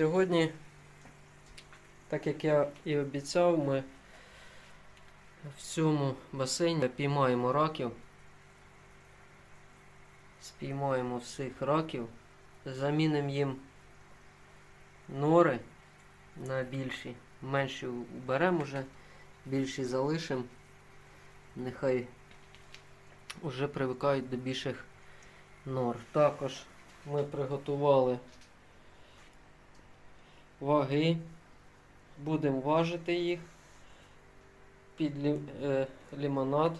Сьогодні, так як я і обіцяв, ми в цьому басейні піймаємо раків. Спіймаємо всіх раків, замінимо їм нори на більші. Менші беремо вже, більші залишимо. Нехай вже привикають до більших нор. Також ми приготували ваги. Будемо важити їх під е, лимонад.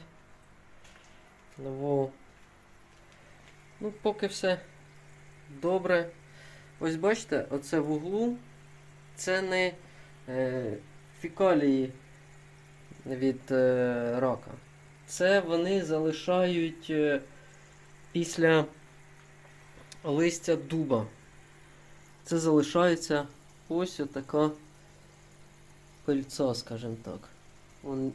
Во. Ну, поки все добре. Ось бачите, оце в углу. Це не е, фікалії від е, рака. Це вони залишають е, після листя дуба. Це залишається ось така пильця, скажімо так. Он,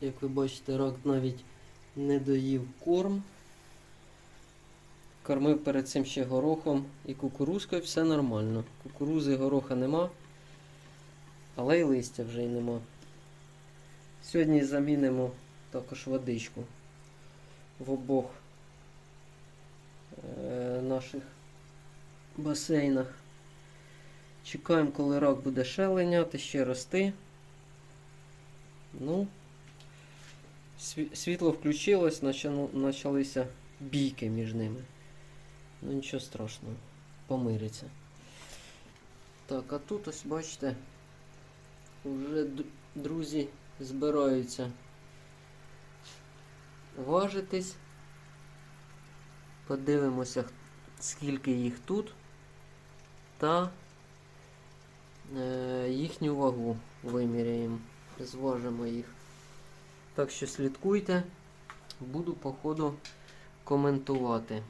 як ви бачите, рак навіть не доїв корм. Кормив перед цим ще горохом і кукурузкою, все нормально. Кукурузи гороха нема, але й листя вже й нема. Сьогодні замінимо також водичку в обох е, наших басейнах. Чекаємо, коли рак буде ще линяти, ще рости. Ну, світло включилось, почалися бійки між ними. Ну нічого страшного, помириться. Так, а тут ось бачите, вже друзі збираються важитись. Подивимося, скільки їх тут та їхню вагу виміряємо, зважимо їх. Так що слідкуйте, буду по ходу коментувати.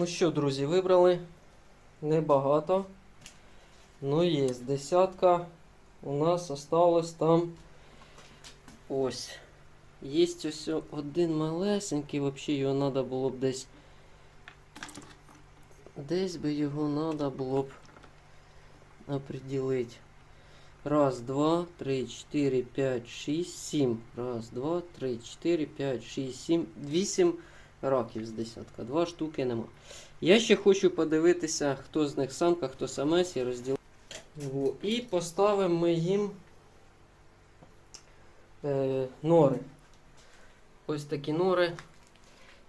Ну що, друзі, вибрали небагато. Ну є. Десятка у нас осталось там ось. Є ось один малесенький, взагалі його треба було б десь. Десь би його треба було б определити. Раз, два, три, чотири, п'ять, шість, сім. Раз, два, три, чотири, п'ять, шість, сім, вісім раків з десятка. Два штуки нема. Я ще хочу подивитися, хто з них самка, хто самець і розділити. І поставимо ми їм е, нори. Ось такі нори.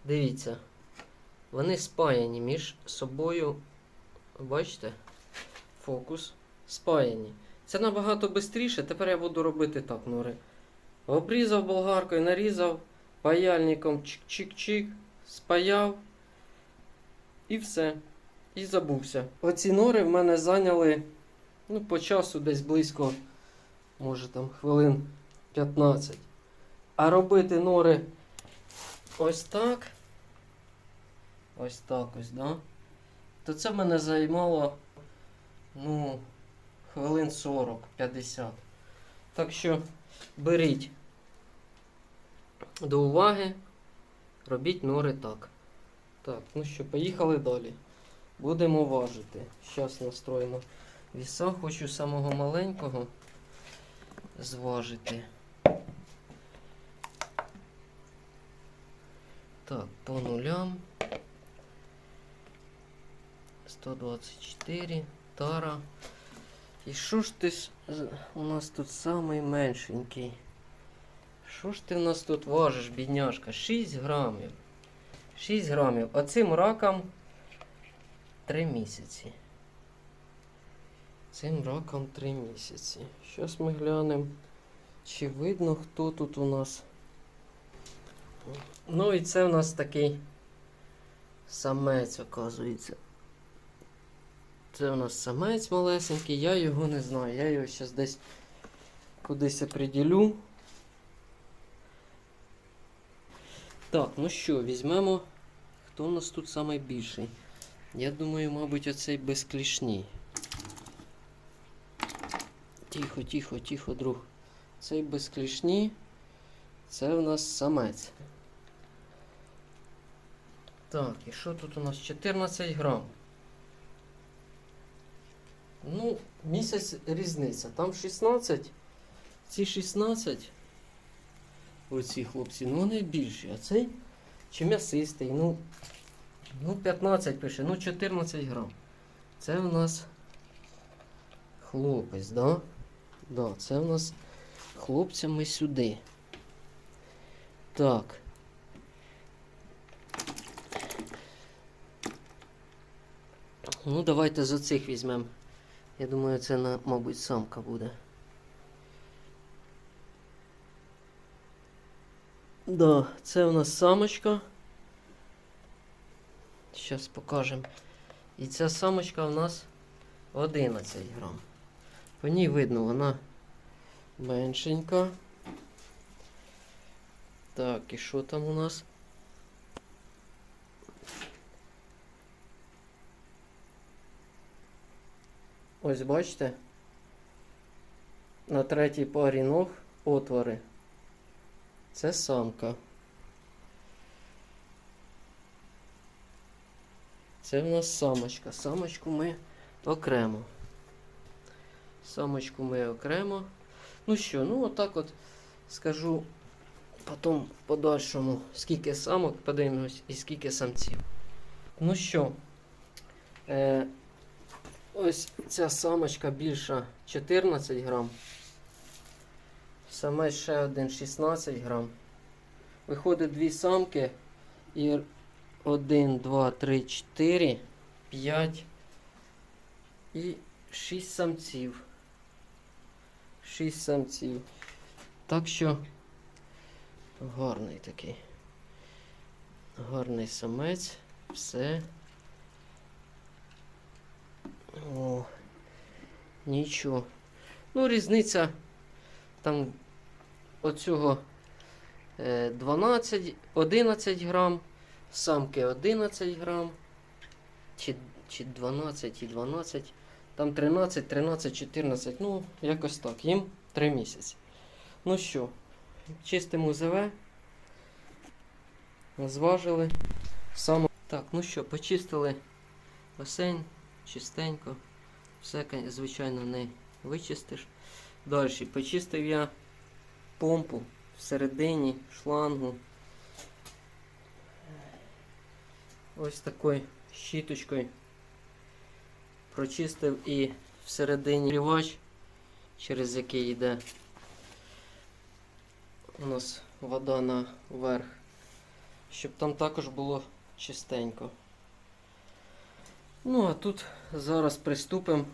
Дивіться. Вони спаяні між собою. Бачите? Фокус. Спаяні. Це набагато швидше. Тепер я буду робити так нори. Обрізав болгаркою, нарізав, паяльником чик-чик-чик, спаяв. І все. І забувся. Оці нори в мене зайняли ну, по часу десь близько, може там хвилин 15. А робити нори ось так. Ось так ось, да? То це мене займало ну, хвилин 40-50. Так що беріть до уваги, робіть нори так. Так, ну що, поїхали далі. Будемо важити. Зараз настроїмо віса. Хочу самого маленького зважити. Так, по нулям. 124, тара. І що ж ти у нас тут самий меншенький? Що ж ти в нас тут важиш, бідняшка? 6 грамів. 6 грамів. А цим ракам 3 місяці. Цим ракам 3 місяці. Щас ми глянемо. Чи видно, хто тут у нас? Ну і це у нас такий самець, оказується. Це у нас самець малесенький, я його не знаю. Я його зараз десь кудись оприділю. Так, ну що, візьмемо. Хто у нас тут найбільший? Я думаю, мабуть, оцей безклішній. Тихо, тихо, тихо, друг. Цей безклішні. Це у нас самець. Так, і що тут у нас? 14 грам. Ну, місяць різниця. Там 16. Ці 16. Оці хлопці, ну вони більші. А цей чи м'ясистий. Ну, ну 15 пише, ну 14 грам. Це у нас хлопець, да? Да, це у нас хлопцями сюди. Так. Ну, давайте з оцих візьмемо. Я думаю, це, мабуть, самка буде. Да, це у нас самочка. Зараз покажемо. І ця самочка у нас 11 грам. По ній видно, вона меншенька. Так, і що там у нас? Ось бачите? На третій парі ног отвори. Це самка. Це в нас самочка. Самочку ми окремо. Самочку ми окремо. Ну що, ну отак от скажу потім в подальшому, скільки самок, подивимось, і скільки самців. Ну що, е, ось ця самочка більша 14 грам. Самець ще один 16 грам. Виходить дві самки і 1, 2, 3, 4, 5 і 6 самців. 6 самців. Так що гарний такий. Гарний самець. Все. О, нічого. Ну, різниця там оцього е, 12, 11 грам, самки 11 грам, чи, чи 12 і 12, там 13, 13, 14, ну, якось так, їм 3 місяці. Ну що, чистимо ЗВ, зважили. Само... Так, ну що, почистили басейн, чистенько. Все, звичайно, не вичистиш. Далі почистив я помпу всередині шлангу. Ось такою щіточкою. Прочистив і всередині рівач, через який йде у нас вода наверх, щоб там також було чистенько. Ну, а тут зараз приступимо.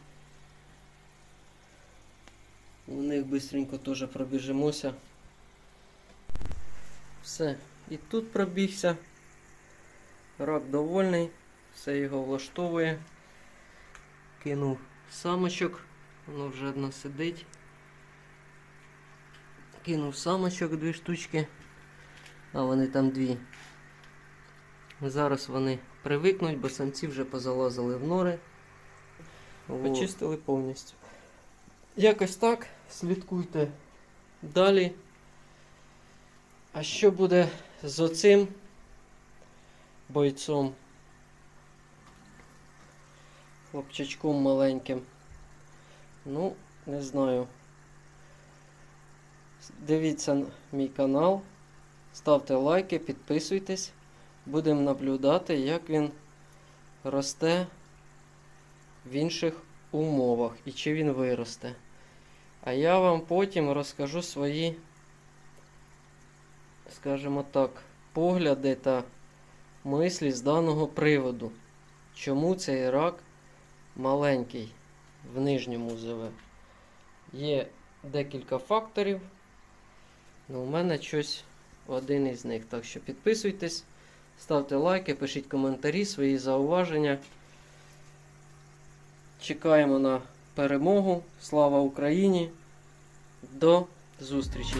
У них бистренько теж пробіжимося. Все. І тут пробігся. Рак довольний, все його влаштовує. Кинув самочок, воно вже одна сидить. Кинув самочок дві штучки, а вони там дві. Зараз вони привикнуть, бо самці вже позалазили в нори. Почистили повністю. Якось так. Слідкуйте далі. А що буде з оцим бойцом? Хлопчачком маленьким? Ну, не знаю. Дивіться мій канал, ставте лайки, підписуйтесь. Будемо наблюдати, як він росте в інших умовах і чи він виросте. А я вам потім розкажу свої, скажімо так, погляди та мислі з даного приводу. Чому цей рак маленький в нижньому ЗВ? Є декілька факторів, Ну, у мене щось один із них. Так що підписуйтесь, ставте лайки, пишіть коментарі, свої зауваження. Чекаємо на перемогу. Слава Україні! До зустрічі!